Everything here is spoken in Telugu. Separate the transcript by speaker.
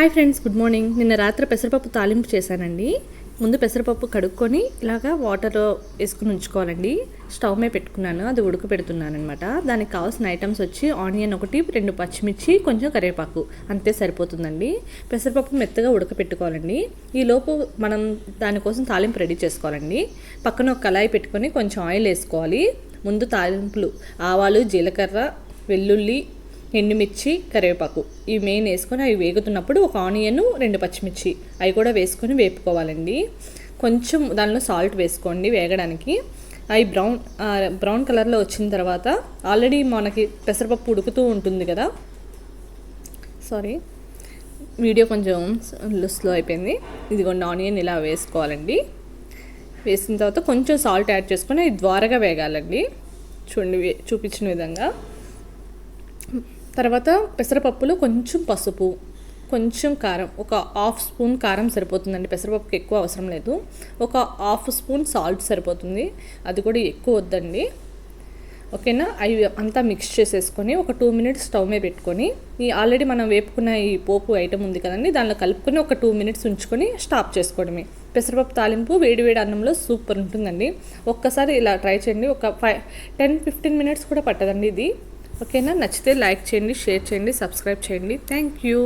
Speaker 1: Hi friends good morning. నిన్న రాత్రి పెసరపప్పు తాలింపు చేశానండి. ముందు పెసరపప్పు కడుక్కొని ఇలాగా వాటర్ వేసుకుని ఉంచుకోవాలండి. స్టవ్ మీద పెట్టుకున్నాను అది ఉడకబెడుతున్నాను అనమాట దానికి కావాల్సిన ఐటమ్స్ వచ్చి ఆనియన్ ఒకటి రెండు పచ్చిమిర్చి కొంచెం కరివేపాకు. అంతే సరిపోతుందండి. పెసరపప్పు మెత్తగా ఉడకపెట్టుకోవాలండి. ఈలోపు మనం దానికోసం తాలింపు రెడీ చేసుకోవాలండి. పక్కన ఒక కళాయి పెట్టుకొని కొంచెం ఆయిల్ వేసుకోవాలి. ముందు తాలింపులు ఆవాలు జీలకర్ర వెల్లుల్లి ఎండుమిర్చి కరివేపాకు. ఇవి మెయిన్ వేసుకొని అవి వేగుతున్నప్పుడు ఒక ఆనియన్ రెండు పచ్చిమిర్చి. అవి కూడా వేసుకొని వేపుకోవాలండి. కొంచెం దానిలో సాల్ట్ వేసుకోండి వేగడానికి. అవి బ్రౌన్ బ్రౌన్ కలర్లో వచ్చిన తర్వాత ఆల్రెడీ మనకి పెసరపప్పు ఉడుకుతూ ఉంటుంది కదా. సారీ వీడియో కొంచెం స్లో అయిపోయింది. ఇదిగోండి ఆనియన్ ఇలా వేసుకోవాలండి. వేసిన తర్వాత కొంచెం సాల్ట్ యాడ్ చేసుకొని అది ద్వారగా వేగాలండి. చూడండి చూపించిన విధంగా. తర్వాత పెసరపప్పులో కొంచెం పసుపు కొంచెం కారం ఒక హాఫ్ స్పూన్ కారం సరిపోతుందండి. పెసరపప్పుకి ఎక్కువ అవసరం లేదు. ఒక హాఫ్ స్పూన్ సాల్ట్ సరిపోతుంది. అది కూడా ఎక్కువ వద్దండి. ఓకేనా? అవి అంతా మిక్స్ చేసేసుకొని ఒక టూ మినిట్స్ స్టవ్ మీద పెట్టుకొని ఈ ఆల్రెడీ మనం వేపుకున్న ఈ పోపు ఐటమ్ ఉంది కదండి దానిలో కలుపుకొని ఒక టూ మినిట్స్ ఉంచుకొని స్టాప్ చేసుకోవడమే. పెసరపప్పు తాలింపు వేడి వేడి అన్నంలో సూపర్ ఉంటుందండి. ఒక్కసారి ఇలా ట్రై చేయండి. ఒక ఫైవ్ టెన్ ఫిఫ్టీన్ మినిట్స్ కూడా పట్టదండి ఇది. ఓకేనా? నచ్చితే లైక్ చేయండి షేర్ చేయండి సబ్స్క్రైబ్ చేయండి. Thank you.